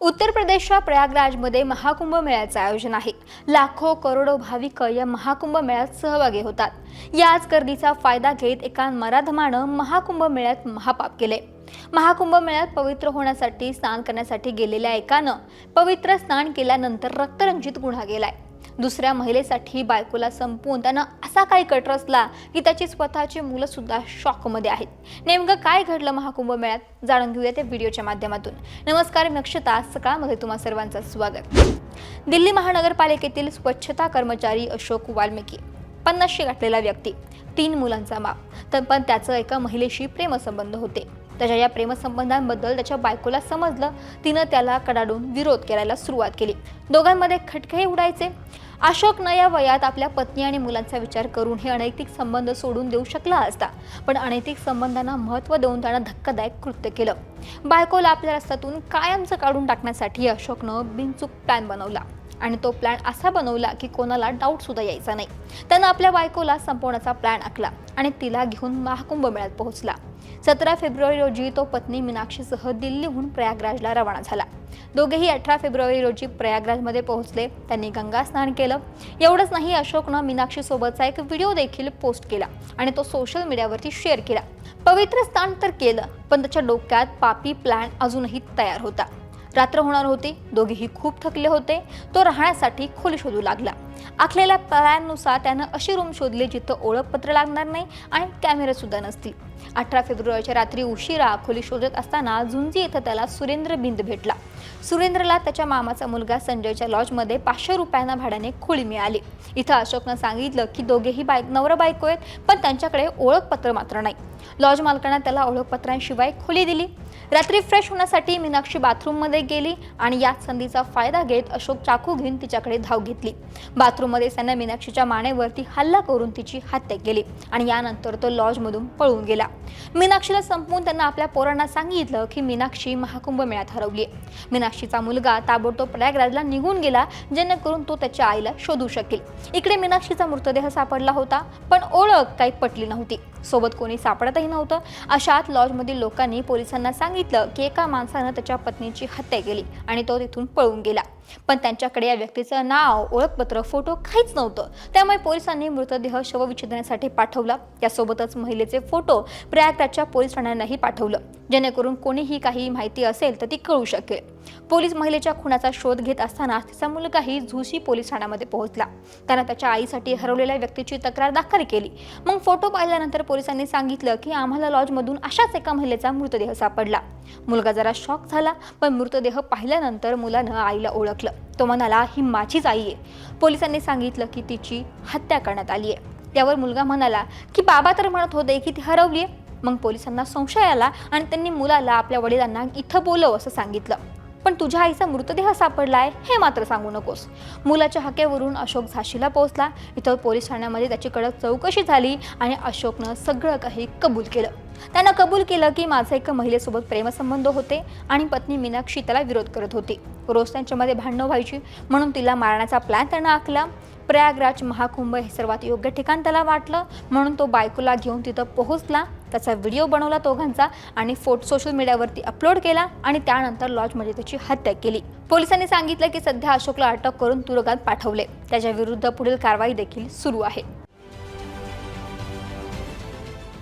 उत्तर प्रदेशच्या प्रयागराजमध्ये महाकुंभ मेळ्याचं आयोजन आहे. लाखो करोडो भाविक या महाकुंभ मेळ्यात सहभागी होतात. याच गर्दीचा फायदा घेत एका मराधमानं महाकुंभ मेळ्यात महापाप केले. महाकुंभ मेळ्यात पवित्र होण्यासाठी स्नान करण्यासाठी गेलेल्या एकानं पवित्र स्नान केल्यानंतर रक्तरंजित गुन्हा गेलाय दुसऱ्या महिलेसाठी बायकोला संपवून त्यानं असा काही कट रचला की त्याची स्वतःची मुलं सुद्धा शॉकमध्ये आहेत. नेमकं काय घडलं महाकुंभ मेळ्यात? जाणून घेऊया त्या व्हिडिओच्या माध्यमातून. नमस्कार मी अक्षता. सकाळमध्ये तुम्हा सर्वांचं स्वागत. दिल्ली महानगरपालिकेतील स्वच्छता कर्मचारी अशोक वाल्मिकी पन्नासशे गाठलेला व्यक्ती तीन मुलांचा बाप तर पण त्याचं एका महिलेशी प्रेमसंबंध होते. त्याच्या या प्रेमसंबंधांबद्दल त्याच्या बायकोला समजलं तिनं त्याला कडाडून विरोध करायला सुरुवात केली. दोघांमध्ये खटके उडायचे. अशोकनं या वयात आपल्या पत्नी आणि मुलांचा विचार करून हे अनैतिक संबंध सोडून देऊ शकला असता पण अनैतिक संबंधांना महत्त्व देऊन त्यानं धक्कादायक कृत्य केलं. बायकोला आपल्या रस्त्यातून कायमचं काढून टाकण्यासाठी अशोकनं बिनचूक प्लॅन बनवला. आणि तो प्लॅन असा बनवला की कोणाला डाऊटसुद्धा यायचा नाही. त्यानं आपल्या बायकोला संपवण्याचा प्लॅन आखला आणि तिला घेऊन महाकुंभ मेळ्यात पोहोचला. सतरा फेब्रुवारी रोजी तो पत्नी मीनाक्षीसह दिल्लीहून प्रयागराजला रवाना झाला. दोघेही अठरा फेब्रुवारी रोजी प्रयागराजमध्ये पोहोचले. त्यांनी गंगा स्नान केलं. एवढंच नाही अशोकनं मीनाक्षीसोबतचा एक व्हिडिओ देखील पोस्ट केला आणि तो सोशल मीडियावरती शेअर केला. पवित्र स्नान तर केलं पण त्याच्या डोक्यात पापी प्लॅन अजूनही तयार होता. रात्र होणार होती. दोघेही खूप थकले होते. तो राहण्यासाठी खोली शोधू लागला. आखलेल्या प्लॅननुसार त्यानं अशी रूम शोधली जिथं ओळखपत्र लागणार नाही आणि कॅमेरे सुद्धा नसतील. अठरा फेब्रुवारीच्या रात्री उशिरा खोली शोधत असताना झुंजी इथं त्याला सुरेंद्र बिंद भेटला. सुरेंद्रला त्याच्या मामाचा मुलगा संजयच्या लॉजमध्ये पाचशे रुपयांना भाड्याने खोली मिळाली. इथं अशोकनं सांगितलं की दोघेही बायक नवरा बायको आहेत पण त्यांच्याकडे ओळखपत्र मात्र नाही. लॉज मालकानं त्याला ओळखपत्रांशिवाय खोली दिली. रात्री फ्रेश होण्यासाठी मीनाक्षी बाथरूममध्ये गेली आणि याच संधीचा फायदा घेत अशोक चाकू घेऊन तिच्याकडे धाव घेतली. बाथरूममध्ये त्यांना मीनाक्षीच्या मानेवरती हल्ला करून तिची हत्या केली आणि यानंतर तो लॉजमधून पळून गेला. मीनाक्षीला संपवून त्यांना आपल्या पोरांना सांगितलं की मीनाक्षी महाकुंभ मेळ्यात हरवली मीनाक्षीचा मुलगा ताबडतोब प्रयागराजला निघून गेला जेणेकरून तो त्याच्या आईला शोधू शकेल. इकडे मीनाक्षीचा मृतदेह सापडला होता पण ओळख काही पटली नव्हती. सोबत कोणी सापडतही नव्हतं. अशात लॉजमधील लोकांनी पोलिसांना सांगितलं की एका माणसानं त्याच्या पत्नीची हत्या केली आणि तो तिथून पळून गेला. पण त्यांच्याकडे या व्यक्तीचं नाव ओळखपत्र फोटो काहीच नव्हतं. त्यामुळे पोलिसांनी मृतदेह शवविच्छेदनासाठी पाठवला. त्यासोबतच महिलेचे फोटो प्रयागराजच्या पोलीस ठाण्यांनाही पाठवलं. जेणेकरून कोणीही काही माहिती असेल तर ती कळू शकेल. पोलीस महिलेच्या खुनाचा शोध घेत असताना तिचा मुलगाही झुशी पोलीस ठाण्यामध्ये पोहोचला. त्यानं त्याच्या आईसाठी हरवलेल्या व्यक्तीची तक्रार दाखल केली. मग फोटो पाहिल्यानंतर पोलिसांनी सांगितलं की आम्हाला लॉजमधून अशाच एका महिलेचा मृतदेह सापडला. मुलगा जरा शॉक झाला पण मृतदेह पाहिल्यानंतर मुलानं आईला ओळख ओळखलं. तो म्हणाला ही माझीच आई आहे. पोलिसांनी सांगितलं की तिची हत्या करण्यात आली आहे. त्यावर मुलगा म्हणाला की बाबा तर म्हणत होते की ती हरवली आहे. मग पोलिसांना संशय आला आणि त्यांनी मुलाला आपल्या वडिलांना इथं बोलव असं सांगितलं. पण तुझ्या आईचा मृतदेह सापडलाय हे मात्र सांगू नकोस. मुलाच्या हकेवरून अशोक झाशीला पोहोचला. इथं पोलीस ठाण्यामध्ये त्याची कडक चौकशी झाली आणि अशोकनं सगळं काही कबूल केलं. त्यानं कबूल केलं की माझा एका महिलेसोबत प्रेमसंबंध होते आणि पत्नी मीनाक्षी त्याला विरोध करत होती. रोज त्यांच्यामध्ये भांडणं व्हायची म्हणून तिला मारण्याचा प्लॅन त्यानं आखला. प्रयागराज महाकुंभ हे सर्वात योग्य ठिकाण त्याला वाटलं म्हणून तो बायकोला घेऊन तिथं पोहोचला. त्याचा व्हिडिओ बनवला दोघांचा आणि फोटो सोशल मीडियावरती अपलोड केला आणि त्यानंतर लॉजमध्ये त्याची हत्या केली. पोलिसांनी सांगितलं की सध्या अशोकला अटक करून तुरुंगात पाठवले. त्याच्या विरुद्ध पुढील कारवाई देखील सुरू आहे.